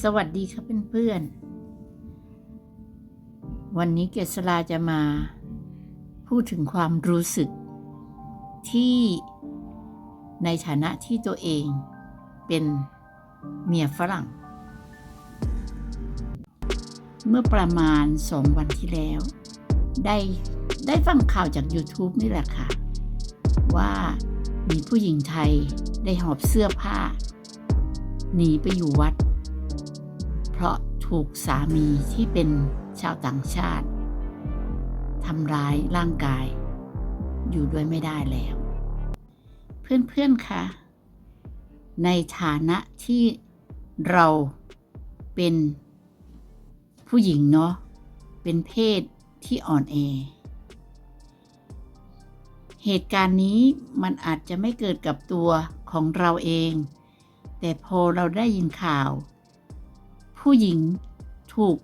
สวัสดีครับเพื่อนๆ วันนี้เกษราจะมา พูดถึงความรู้สึก ที่ในฐานะที่ตัวเองเป็นเมียฝรั่ง เมื่อประมาณสองวันที่แล้ว ได้ได้ฟังข่าวจาก YouTube นี่แหละค่ะ ว่ามีผู้หญิงไทยได้หอบเสื้อผ้า หนีไปอยู่วัด ราะถูกสามีที่เป็นชาวต่างชาติทำร้ายร่างกาย อยู่ด้วยไม่ได้แล้ว เพื่อนๆคะในฐานะที่เราเป็นผู้หญิงเนาะเป็นเพศที่อ่อนแอ เหตุการณ์นี้มันอาจจะไม่เกิดกับตัวของเราเอง แต่พอเราได้ยินข่าว ผู้หญิงถูก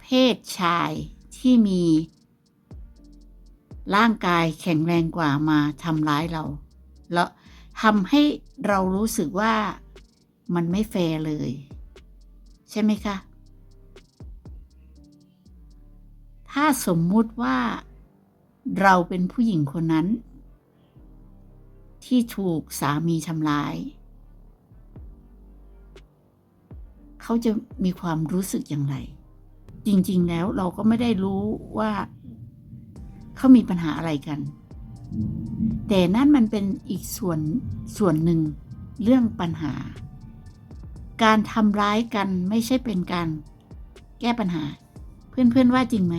เพศชายที่มี ร่างกายแข็งแรงกว่ามาทำร้ายเรา แล้วทำให้เรารู้สึกว่ามันไม่แฟร์เลย ใช่ไหมคะ ถ้าสมมุติว่าเราเป็นผู้หญิงคนนั้น ที่ถูกสามีทำร้าย เขาจะมีความรู้สึกอย่างไร จริงๆแล้วเราก็ไม่ได้รู้ว่าเขามีปัญหาอะไรกัน แต่นั่นมันเป็นอีกส่วนส่วนหนึ่งเรื่องปัญหา การทำร้ายกันไม่ใช่เป็นการแก้ปัญหา เพื่อนๆว่าจริงไหม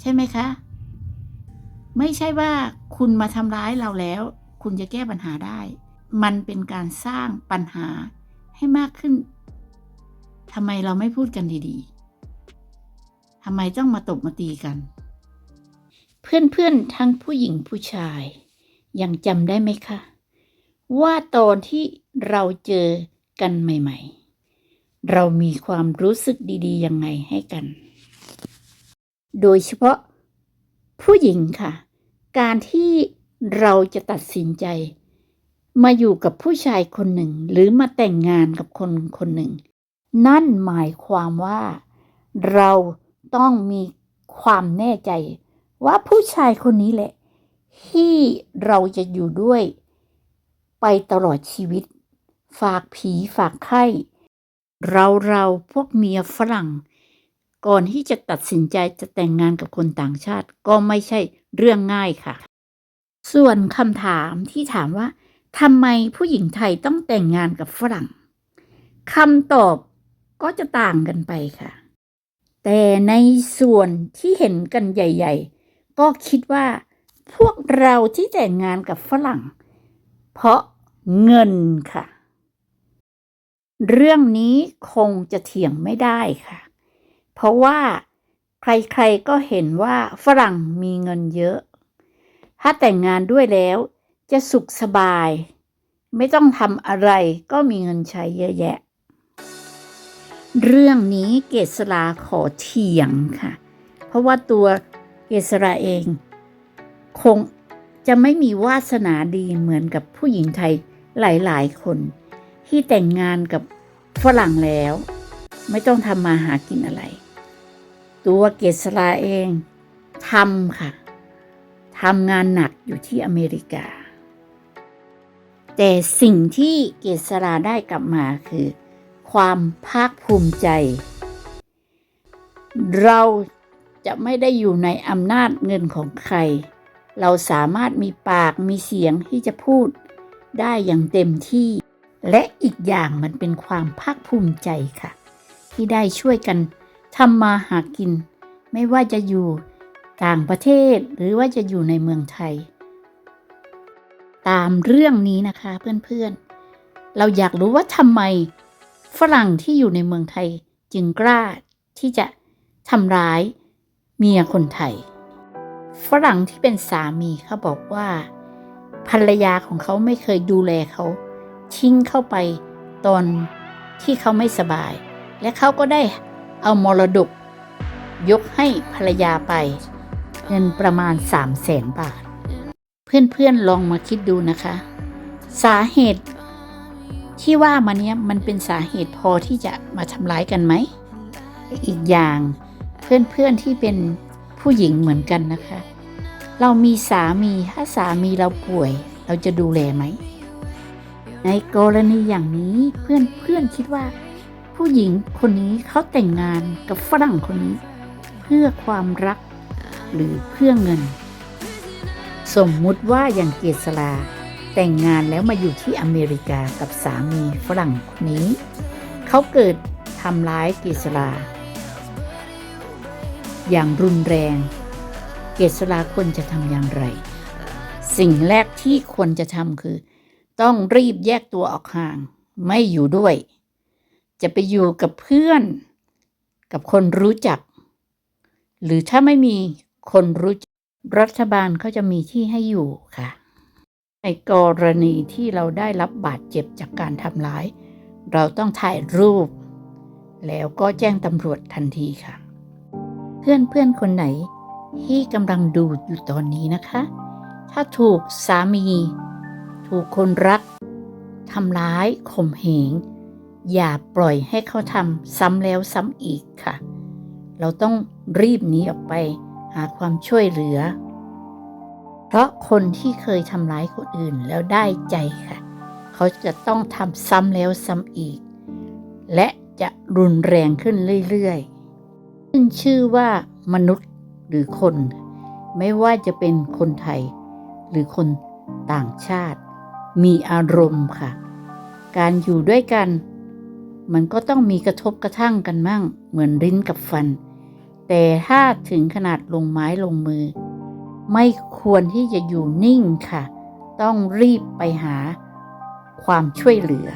ใช่ไหมคะ ไม่ใช่ว่าคุณมาทำร้ายเราแล้ว คุณจะแก้ปัญหาได้ มันเป็นการสร้างปัญหาให้มากขึ้น ทำไมเราไม่พูดกันดีๆทำไมต้องมาตบมาตีกัน เพื่อนๆทั้งผู้หญิงผู้ชาย ยังจำได้ไหมคะ ว่าตอนที่เราเจอกันใหม่ ๆ เรามีความรู้สึกดีๆยังไงให้กัน โดยเฉพาะผู้หญิงค่ะ การที่เราจะตัดสินใจ มาอยู่กับผู้ชายคนหนึ่ง หรือมาแต่งงานกับคนคนหนึ่ง นั่นหมายความว่า เราต้องมีความแน่ใจ ว่าผู้ชายคนนี้แหละ ที่เราจะอยู่ด้วย ไปตลอดชีวิต ฝากผีฝากไข้เราเราพวกเมียฝรั่ง ก่อนที่จะตัดสินใจจะแต่งงานกับคนต่างชาติ ก็ไม่ใช่เรื่องง่ายค่ะ ส่วนคำถามที่ถามว่าทำไมผู้หญิงไทยต้องแต่งงานกับฝรั่งคำตอบ ก็จะต่างกันไปค่ะ แต่ในส่วนที่เห็นกันใหญ่ ๆ ก็คิดว่าพวกเราที่แต่งงานกับฝรั่ง เพราะเงินค่ะ เรื่องนี้คงจะเถียงไม่ได้ค่ะ เพราะว่าใครๆก็เห็นว่าฝรั่งมีเงินเยอะ ถ้าแต่งงานด้วยแล้วจะสุขสบาย ไม่ต้องทำอะไรก็มีเงินใช้เยอะแยะ เรื่องนี้เกษราขอเถียงค่ะ เพราะว่าตัวเกษราเอง คงจะไม่มีวาสนาดีเหมือนกับผู้หญิงไทยหลายๆ คน ที่แต่งงานกับฝรั่งแล้ว ไม่ต้องทำมาหากินอะไร ตัวเกษราเองทำค่ะทำงานหนักอยู่ที่อเมริกา แต่สิ่งที่เกษราได้กลับมาคือ ความภาคภูมิใจ เราจะไม่ได้อยู่ในอำนาจเงินของใคร เราสามารถมีปากมีเสียงที่จะพูดได้อย่างเต็มที่ และอีกอย่างมันเป็นความภาคภูมิใจค่ะ ที่ได้ช่วยกันทำมาหากิน ไม่ว่าจะอยู่ต่างประเทศหรือว่าจะอยู่ในเมืองไทย ตามเรื่องนี้นะคะเพื่อนๆ เราอยากรู้ว่าทำไม ฝรั่งที่อยู่ในเมืองไทยจึงกล้าที่จะทำร้ายเมียคนไทย ฝรั่งที่เป็นสามีเขาบอกว่า ภรรยาของเขาไม่เคยดูแลเขาทิ้งเข้าไปตอนที่เขาไม่สบาย และเขาก็ได้เอามรดก ยกให้ภรรยาไป เงินประมาณ3 0 0แสนบาท เพื่อนๆลองมาคิดดูนะคะ สาเหตุ ที่ว่ามาเนี้ยมันเป็นสาเหตุพอที่จะมาทำร้ายกันไหม อีกอย่างเพื่อนๆที่เป็นผู้หญิงเหมือนกันนะคะ เรามีสามีถ้าสามีเราป่วย เราจะดูแลไหม ในกรณีอย่างนี้เพื่อนเพื่อนคิดว่า ผู้หญิงคนนี้เขาแต่งงานกับฝรั่งคนนี้ เพื่อความรักหรือเพื่อเงิน สมมุติว่าอย่างเกษรา แต่งงานแล้วมาอยู่ที่อเมริกากับสามีฝรั่งคนนี้ เขาเกิดทำร้ายเกษรา อย่างรุนแรง เกษราควรจะทำอย่างไร สิ่งแรกที่ควรจะทำคือ ต้องรีบแยกตัวออกห่าง ไม่อยู่ด้วย จะไปอยู่กับเพื่อน กับคนรู้จัก หรือถ้าไม่มีคนรู้จักรัฐบาลเขาจะมีที่ให้อยู่ค่ะ ในกรณีที่เราได้รับบาดเจ็บจากการทำร้าย เราต้องถ่ายรูป แล้วก็แจ้งตำรวจทันทีค่ะ เพื่อนเพื่อนๆคนไหนที่กำลังดูอยู่ตอนนี้นะคะ ถ้าถูกสามี ถูกคนรักทำร้ายข่มเหง อย่าปล่อยให้เขาทำซ้ำแล้วซ้ำอีกค่ะ เราต้องรีบหนีออกไปหาความช่วยเหลือ เพราะคนที่เคยทำร้ายคนอื่นแล้วได้ใจค่ะ เขาจะต้องทำซ้ำแล้วซ้ำอีก และจะรุนแรงขึ้นเรื่อยๆขึ้นชื่อว่ามนุษย์หรือคน ไม่ว่าจะเป็นคนไทย หรือคนต่างชาติ มีอารมณ์ค่ะ การอยู่ด้วยกัน มันก็ต้องมีกระทบกระทั่งกันมั่ง เหมือนลิ้นกับฟัน แต่ถ้าถึงขนาดลงไม้ลงมือ ไม่ควรที่จะอยู่นิ่งค่ะ ต้องรีบไปหาความช่วยเหลือ